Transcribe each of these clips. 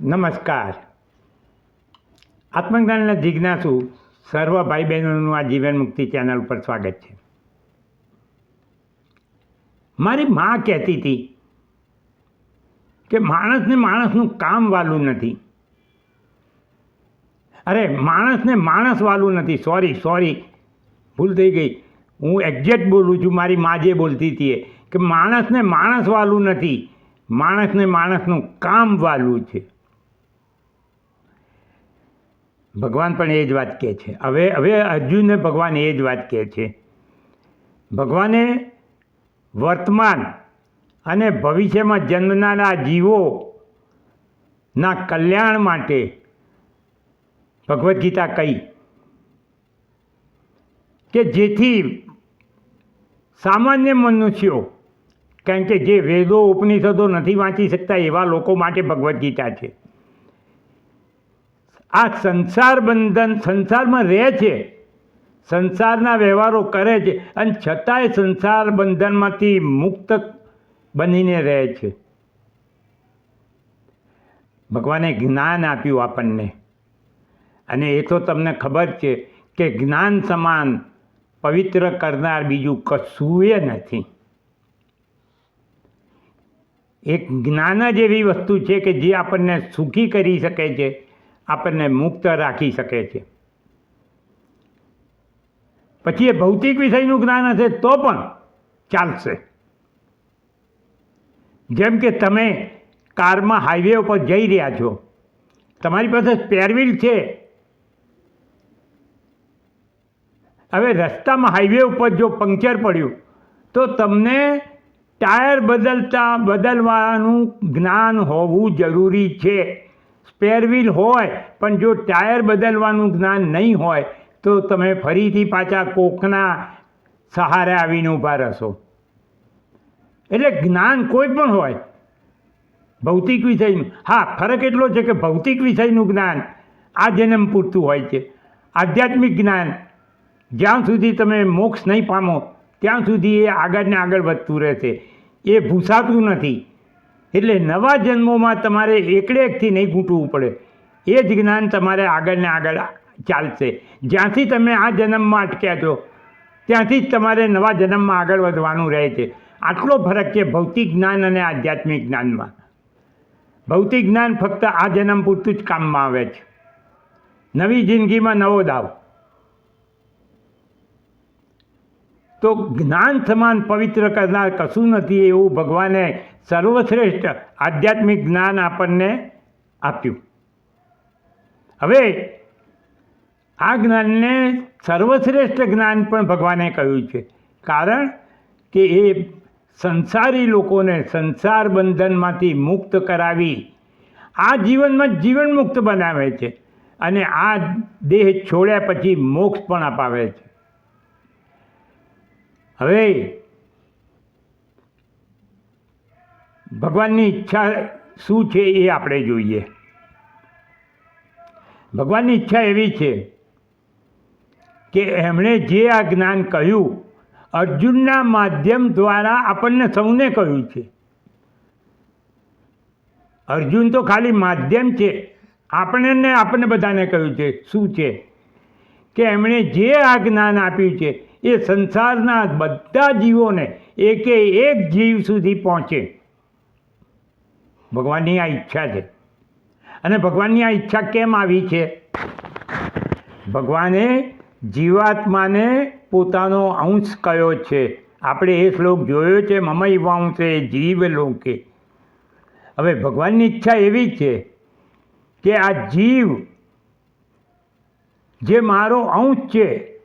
નમસ્કાર. આત્મજ્ઞાનના જિજ્ઞાસુ સર્વ ભાઈ બહેનોનું આ જીવન મુક્તિ ચેનલ પર સ્વાગત છે. મારી મા કહેતી હતી કે માણસને માણસનું કામ વાલું નથી. અરે, માણસને માણસ વાલું નથી. સોરી સોરી ભૂલ થઈ ગઈ. હું એક્ઝેક્ટ બોલું છું. મારી મા જે બોલતી હતી કે માણસને માણસ વાલું નથી. માણસને માણસનું કામ વાલું છે. ભગવાન પણ એ જ વાત કહે છે. હવે હવે અર્જુનને ભગવાન એ જ વાત કહે છે. ભગવાને વર્તમાન અને ભવિષ્યમાં જન્મનારા જીવોના કલ્યાણ માટે ભગવદ્ ગીતા કહી કે જેથી સામાન્ય મનુષ્યો, કારણ કે જે વેદો, ઉપનિષદો નથી વાંચી શકતા એવા લોકો માટે ભગવદ્ ગીતા છે. આ સંસાર બંધન સંસારમાં રહે છે. સંસારના વ્યવહારો કરે છે અને છતાંય સંસાર બંધનમાંથી મુક્ત બનીને રહે છે. ભગવાને જ્ઞાન આપ્યું આપણને. અને એ તો તમને ખબર છે કે જ્ઞાન સમાન પવિત્ર કરનાર બીજું કશુંય નથી. એક જ્ઞાન જ એવી વસ્તુ છે કે જે આપણને સુખી કરી શકે છે. આપણને મુક્ત રાખી શકે છે. પછી એ ભૌતિક વિષયનું જ્ઞાન હશે તો પણ ચાલશે. જેમ કે તમે કારમાં હાઈવે ઉપર જઈ રહ્યા છો. તમારી પાસે સ્પેરવીલ છે. હવે રસ્તામાં હાઈવે ઉપર જો પંક્ચર પડ્યું, તો તમને ટાયર બદલતા, બદલવાનું જ્ઞાન હોવું જરૂરી છે. સ્પેરવ્હીલ હોય, પણ જો ટાયર બદલવાનું જ્ઞાન નહીં હોય, તો તમે ફરીથી પાછા કોકના સહારે આવીને ઊભા રહેશો. એટલે જ્ઞાન કોઈ પણ હોય, ભૌતિક વિષયનું, હા, ફરક એટલો છે કે ભૌતિક વિષયનું જ્ઞાન આ જન્મ પૂરતું હોય છે. આધ્યાત્મિક જ્ઞાન, જ્યાં સુધી તમે મોક્ષ નહીં પામો, ત્યાં સુધી એ આગળ ને આગળ વધતું રહેશે. એ ભૂસાતું નથી. એટલે નવા જન્મોમાં તમારે એકડેકથી નહીં ઘૂંટવું પડે. એ જ જ્ઞાન તમારે આગળ ને આગળ ચાલશે. જ્યાંથી તમે આ જન્મમાં અટક્યા છો, ત્યાંથી જ તમારે નવા જન્મમાં આગળ વધવાનું રહે છે. આટલો ફરક છે ભૌતિક જ્ઞાન અને આધ્યાત્મિક જ્ઞાનમાં. ભૌતિક જ્ઞાન ફક્ત આ જન્મ પૂરતું જ કામમાં આવે છે. નવી જિંદગીમાં નવો દાવ. તો જ્ઞાન સમાન પવિત્ર કરનાર કશું નથી એવું ભગવાને સર્વશ્રેષ્ઠ આધ્યાત્મિક જ્ઞાન આપણને આપ્યું. હવે આ જ્ઞાનને સર્વશ્રેષ્ઠ જ્ઞાન પણ ભગવાને કહ્યું છે. કારણ કે એ સંસારી લોકોને સંસાર બંધનમાંથી મુક્ત કરાવી આ જીવનમાં જીવન મુક્ત બનાવે છે અને આ દેહ છોડ્યા પછી મોક્ષ પણ અપાવે છે. હવે ભગવાનની ઈચ્છા શું છે એ આપણે જોઈએ. ભગવાનની ઈચ્છા એવી છે કે એમણે જે આ જ્ઞાન કહ્યું, અર્જુનના માધ્યમ દ્વારા આપણને સૌને કહ્યું છે. અર્જુન તો ખાલી માધ્યમ છે. આપણને આપણને બધાને કહ્યું છે. શું છે? કે એમણે જે આ જ્ઞાન આપ્યું છે એ સંસારના બધા જીવોને એકે એક જીવ સુધી પહોંચે. ભગવાનની આ ઈચ્છા છે. અને ભગવાનની આ ઈચ્છા કેમ આવી છે? ભગવાને જીવાત્માને પોતાનો અંશ કયો છે? આપણે એ શ્લોક જોયો છે, મમય વાંશે જીવ લોકે. હવે ભગવાનની ઈચ્છા એવી છે કે આ જીવ જે મારો અંશ છે,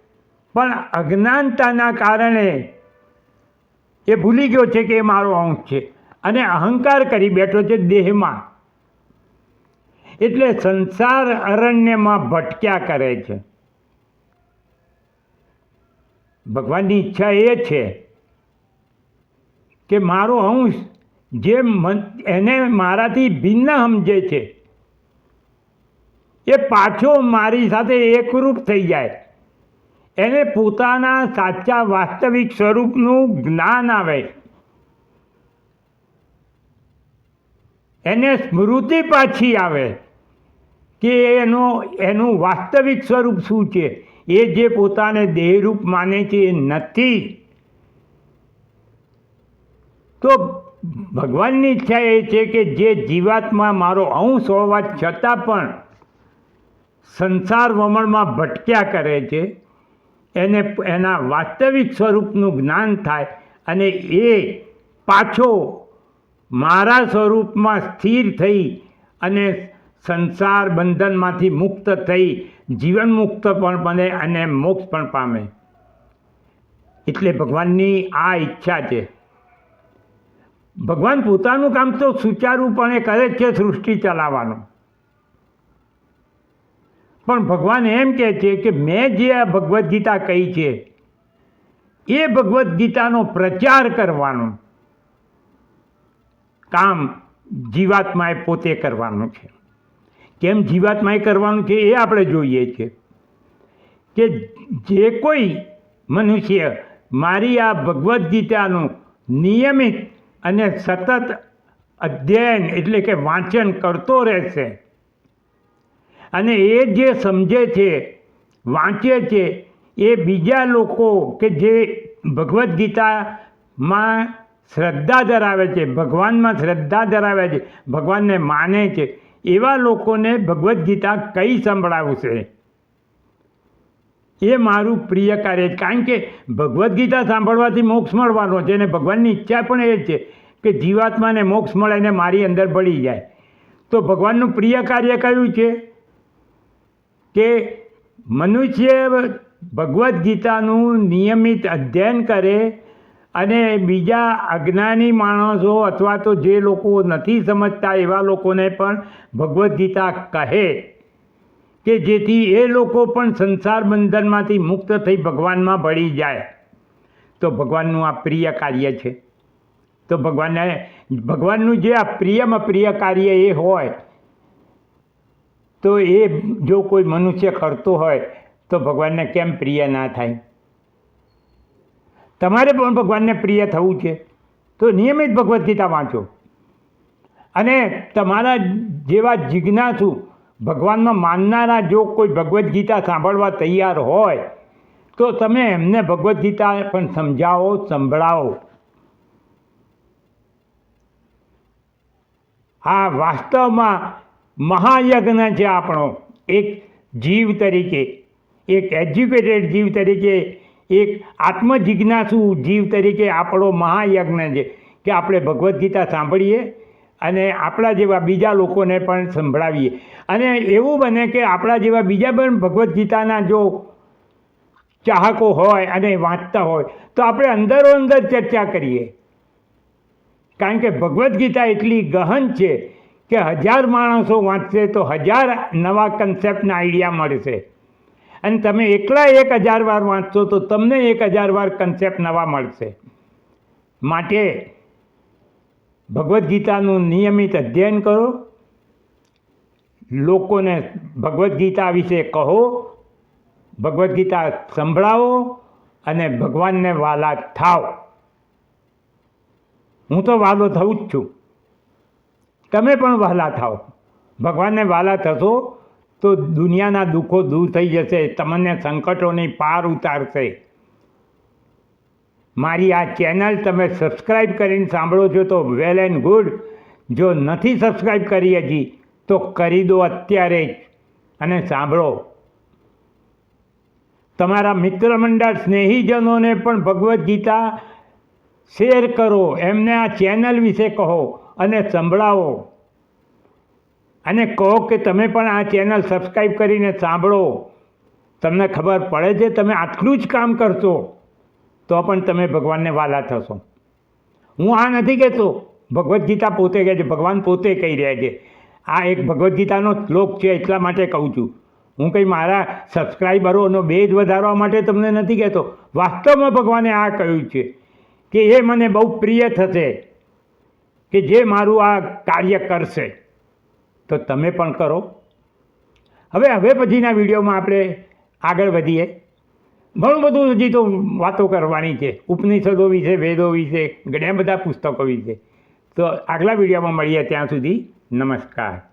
પણ અજ્ઞાનતાના કારણે એ ભૂલી ગયો છે કે એ મારો અંશ છે. અને અહંકાર કરી બેઠો છે દેહમાં. એટલે સંસાર અરણ્યમાં ભટક્યા કરે છે. ભગવાનની ઈચ્છા એ છે કે મારો અંશ જે મન એને મારાથી ભિન્ન સમજે છે, એ પાછો મારી સાથે એકરૂપ થઈ જાય. એને પોતાના સાચા વાસ્તવિક સ્વરૂપનું જ્ઞાન આવે. એને સ્મૃતિ પાછી આવે કે એનો, એનું વાસ્તવિક સ્વરૂપ શું છે? એ જે પોતાને દેહરૂપ માને છે એ નથી. તો ભગવાનની ઈચ્છા એ છે કે જે જીવાત્મા મારો અંશ હોવા છતાં પણ સંસાર વમણમાં ભટક્યા કરે છે, એને, એના વાસ્તવિક સ્વરૂપનું જ્ઞાન થાય અને એ પાછો મારા સ્વરૂપમાં સ્થિર થઈ અને સંસાર બંધનમાંથી મુક્ત થઈ, જીવન મુક્ત પણ બને અને મોક્ષ પણ પામે. એટલે ભગવાનની આ ઈચ્છા છે. ભગવાન પોતાનું કામ તો સુચારુપણે કરે છે, સૃષ્ટિ ચલાવવાનું. પણ ભગવાન એમ કહે છે કે મેં જે આ ભગવદ્ ગીતા કહી છે, એ ભગવદ્ ગીતાનો પ્રચાર કરવાનો. કામ જીવાત્માએ પોતે કરવાનું છે. કેમ જીવાત્માએ કરવાનું છે એ આપણે જોઈએ છીએ કે જે કોઈ મનુષ્ય મારી આ ભગવદ્ ગીતાનું નિયમિત અને સતત અધ્યયન એટલે કે વાંચન કરતો રહેશે અને એ જે સમજે છે, વાંચે છે, એ બીજા લોકો કે જે ભગવદ્ ગીતામાં શ્રદ્ધા ધરાવે છે, ભગવાનમાં શ્રદ્ધા ધરાવે છે, ભગવાનને માને છે. એવા લોકોને ભગવદ્ ગીતા કઈ સંભળાવશે? એ મારું પ્રિય કાર્ય છે. કારણ કે ભગવદ્ ગીતા સાંભળવાથી મોક્ષ મળવાનો છે અને ભગવાનની ઈચ્છા પણ એ છે કે જીવાત્માને મોક્ષ મળે અને મારી અંદર ભળી જાય. તો ભગવાનનું પ્રિય કાર્ય કયું છે? કે મનુષ્ય ભગવદ્ ગીતાનું નિયમિત અધ્યયન કરે અને બીજા અજ્ઞાની માણસો અથવા તો જે લોકો નથી સમજતા એવા લોકોને પણ ભગવદ્ ગીતા કહે કે જેથી એ લોકો પણ સંસાર બંધનમાંથી મુક્ત થઈ ભગવાનમાં ભળી જાય. તો ભગવાનનું આ પ્રિય કાર્ય છે. તો ભગવાનને, ભગવાનનું જે આ પ્રિયમ પ્રિય કાર્ય એ હોય, તો એ જો કોઈ મનુષ્ય કરતો હોય, તો ભગવાનને કેમ પ્રિય ના થાય? તમારે પણ ભગવાનને પ્રિય થવું છે. તો નિયમિત ભગવદ્ ગીતા વાંચો. અને તમારા જેવા જિજ્ઞાસુ ભગવાનમાં માનનારા જો કોઈ ભગવદ્ ગીતા સાંભળવા તૈયાર હોય, તો તમે એમને ભગવદ્ ગીતા પણ સમજાવો, સંભળાવો. આ વાસ્તવમાં મહાયજ્ઞ છે આપણો. એક જીવ તરીકે, એક એજ્યુકેટેડ જીવ તરીકે એક આત્મજિજ્ઞાસુ જીવ તરીકે આપણો મહાયજ્ઞ છે કે આપણે ભગવદ્ ગીતા સાંભળીએ અને આપણા જેવા બીજા લોકોને પણ સંભળાવીએ. અને એવું બને કે આપણા જેવા બીજા પણ ભગવદ્ ગીતાના જો ચાહકો હોય અને વાંચતા હોય, તો આપણે અંદરો અંદર ચર્ચા કરીએ. કારણ કે ભગવદ્ ગીતા એટલી ગહન છે કે હજાર માણસો વાંચશે તો હજાર નવા કન્સેપ્ટના આઈડિયા મળશે. અને તમે એકલા એક હજાર વાર વાંચશો તો તમને એક હજાર વાર કન્સેપ્ટ નવા મળશે. માટે ભગવદ્ ગીતાનું નિયમિત અધ્યયન કરો. લોકોને ભગવદ્ ગીતા વિશે કહો. ભગવદ્ ગીતા સંભળાવો અને ભગવાનને વાલા થાવ હું તો વાલો થઉં જ છું. તમે પણ વહાલા થાઓ. ભગવાનને વાલા થશો તો દુનિયાના દુઃખો દૂર થઈ જશે, તમને સંકટોની પાર ઉતારશે. મારી આ ચેનલ તમે સબસ્ક્રાઈબ કરીને સાંભળો છો તો વેલ એન્ડ ગુડ. જો નથી સબસ્ક્રાઈબ કરી હજી, તો કરી દો અત્યારે જ અને સાંભળો. તમારા મિત્ર મંડળ સ્નેહીજનોને પણ ભગવદ્ ગીતા શેર કરો, એમને આ ચેનલ વિશે કહો અને સંભળાવો. અને કહો કે તમે પણ આ ચેનલ સબસ્ક્રાઈબ કરીને સાંભળો. તમને ખબર પડે છે, તમે આટલું જ કામ કરશો, તો પણ તમે ભગવાનને વાલા થશો. હું આ નથી કહેતો, ભગવદ્ ગીતા પોતે કહે છે, ભગવાન પોતે કહી રહ્યા છે. આ એક ભગવદ્ ગીતાનો શ્લોક છે, એટલા માટે કહું છું. હું કંઈ મારા સબસ્ક્રાઈબરોનો બેજ વધારવા માટે તમને નથી કહેતો, વાસ્તવમાં ભગવાને આ કહ્યું છે કે એ મને બહુ પ્રિય થશે, કે જે મારું આ કાર્ય કરશે. તો તમે પણ કરો. હવે હવે પછીના વિડીયોમાં આપણે આગળ વધીએ. ઘણું બધું હજી તો વાતો કરવાની છે. ઉપનિષદો વિશે, વેદો વિશે, ઘણા બધા પુસ્તકો વિશે. તો આગલા વિડીયોમાં મળીએ ત્યાં સુધી નમસ્કાર.